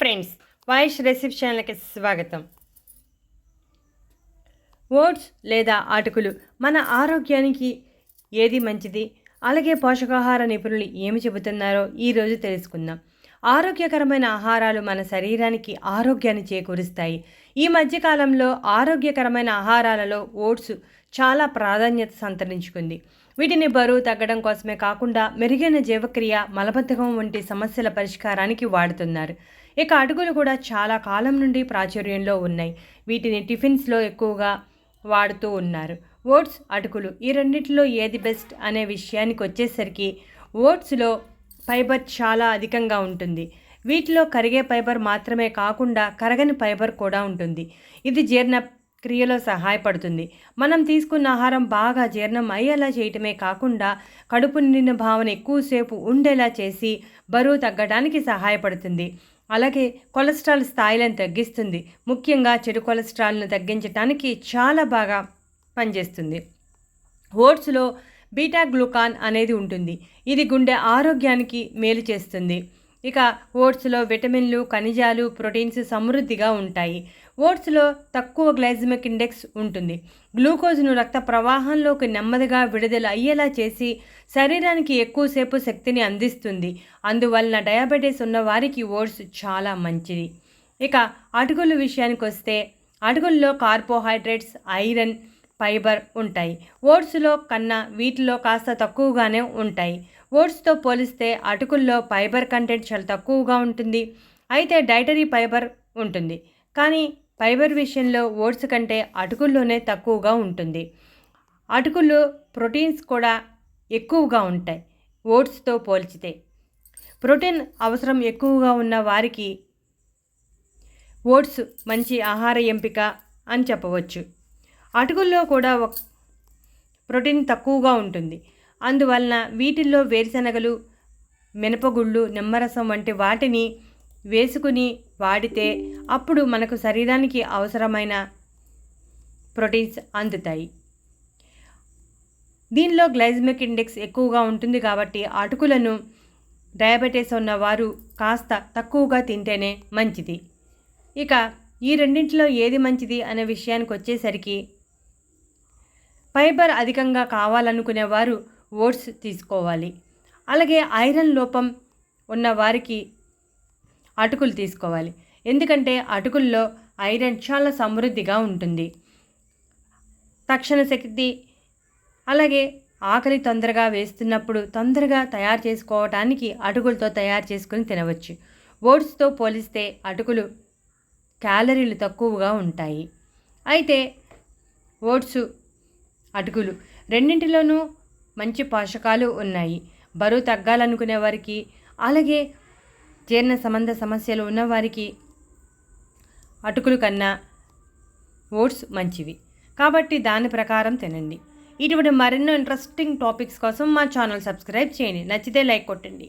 Friends. Voice recipe ఛానల్కి స్వాగతం. Oats లేదా అటుకులు మన ఆరోగ్యానికి ఏది మంచిది? అలాగే పోషకాహార నిపుణులు ఏమి చెబుతున్నారో ఈరోజు తెలుసుకుందాం. ఆరోగ్యకరమైన ఆహారాలు మన శరీరానికి ఆరోగ్యాన్ని చేకూరుస్తాయి. ఈ మధ్యకాలంలో ఆరోగ్యకరమైన ఆహారాలలో ఓట్స్ చాలా ప్రాధాన్యత సంతరించుకుంది. వీటిని బరువు తగ్గడం కోసమే కాకుండా మెరుగైన జీవక్రియ మలబద్ధకం వంటి సమస్యల పరిష్కారానికి వాడుతున్నారు. ఇక అటుకులు కూడా చాలా కాలం నుండి ప్రాచుర్యంలో ఉన్నాయి. వీటిని టిఫిన్స్లో ఎక్కువగా వాడుతూ ఉన్నారు. ఓట్స్ అటుకులు ఈ రెండింటిలో ఏది బెస్ట్ అనే విషయానికి వచ్చేసరికి ఓట్స్లో ఫైబర్ చాలా అధికంగా ఉంటుంది. వీటిలో కరిగే ఫైబర్ మాత్రమే కాకుండా కరగని ఫైబర్ కూడా ఉంటుంది. ఇది జీర్ణ క్రియలో సహాయపడుతుంది. మనం తీసుకున్న ఆహారం బాగా జీర్ణం అయ్యేలా చేయటమే కాకుండా కడుపు నిండిన భావన ఎక్కువసేపు ఉండేలా చేసి బరువు తగ్గడానికి సహాయపడుతుంది. అలాగే కొలెస్ట్రాల్ స్థాయిలను తగ్గిస్తుంది. ముఖ్యంగా చెడు కొలెస్ట్రాల్ను తగ్గించడానికి చాలా బాగా పనిచేస్తుంది. ఓట్స్లో బీటా గ్లూకాన్ అనేది ఉంటుంది. ఇది గుండె ఆరోగ్యానికి మేలు చేస్తుంది. ఇక ఓట్స్లో విటమిన్లు ఖనిజాలు ప్రోటీన్స్ సమృద్ధిగా ఉంటాయి. ఓట్స్లో తక్కువ గ్లైజమిక్ ఇండెక్స్ ఉంటుంది. గ్లూకోజ్ను రక్త ప్రవాహంలోకి నెమ్మదిగా విడుదల అయ్యేలా చేసి శరీరానికి ఎక్కువసేపు శక్తిని అందిస్తుంది. అందువలన డయాబెటీస్ ఉన్న వారికి ఓట్స్ చాలా మంచిది. ఇక అటుకుల విషయానికి వస్తే అటుకుల్లో కార్బోహైడ్రేట్స్ ఐరన్ ఫైబర్ ఉంటాయి. ఓట్స్లో కన్నా వీటిలో కాస్త తక్కువగానే ఉంటాయి. ఓట్స్తో పోలిస్తే అటుకుల్లో ఫైబర్ కంటెంట్ చాలా తక్కువగా ఉంటుంది. అయితే డైటరీ ఫైబర్ ఉంటుంది. కానీ ఫైబర్ విషయంలో ఓట్స్ కంటే అటుకుల్లోనే తక్కువగా ఉంటుంది. అటుకుల్లో ప్రోటీన్స్ కూడా ఎక్కువగా ఉంటాయి ఓట్స్తో పోల్చితే. ప్రోటీన్ అవసరం ఎక్కువగా ఉన్న వారికి ఓట్స్ మంచి ఆహార ఎంపిక అని చెప్పవచ్చు. అటుకుల్లో కూడా ప్రోటీన్ తక్కువగా ఉంటుంది. అందువలన వీటిల్లో వేరుశనగలు మినపగుళ్ళు నిమ్మరసం వంటి వాటిని వేసుకుని వాడితే అప్పుడు మనకు శరీరానికి అవసరమైన ప్రోటీన్స్ అందుతాయి. దీనిలో గ్లైజమిక్ ఇండెక్స్ ఎక్కువగా ఉంటుంది కాబట్టి అటుకులను డయాబెటీస్ ఉన్నవారు కాస్త తక్కువగా తింటేనే మంచిది. ఇక ఈ రెండింటిలో ఏది మంచిది అనే విషయానికి వచ్చేసరికి ఫైబర్ అధికంగా కావాలనుకునేవారు ఓట్స్ తీసుకోవాలి. అలాగే ఐరన్ లోపం ఉన్న వారికి అటుకులు తీసుకోవాలి. ఎందుకంటే అటుకుల్లో ఐరన్ చాలా సమృద్ధిగా ఉంటుంది. తక్షణ శక్తి అలాగే ఆకలి తొందరగా వేస్తున్నప్పుడు తొందరగా తయారు చేసుకోవటానికి అటుకులతో తయారు చేసుకుని తినవచ్చు. ఓట్స్తో పోలిస్తే అటుకులు క్యాలరీలు తక్కువగా ఉంటాయి. అయితే ఓట్స్ అటుకులు. రెండింటిలోనూ మంచి పోషకాలు ఉన్నాయి. బరువు తగ్గాలనుకునే వారికి అలాగే జీర్ణ సంబంధ సమస్యలు ఉన్నవారికి అటుకులు కన్నా ఓట్స్ మంచివి. కాబట్టి దాని ప్రకారం తినండి. ఇటువంటి మరెన్నో ఇంట్రెస్టింగ్ టాపిక్స్ కోసం మా ఛానల్ సబ్స్క్రైబ్ చేయండి. నచ్చితే లైక్ కొట్టండి.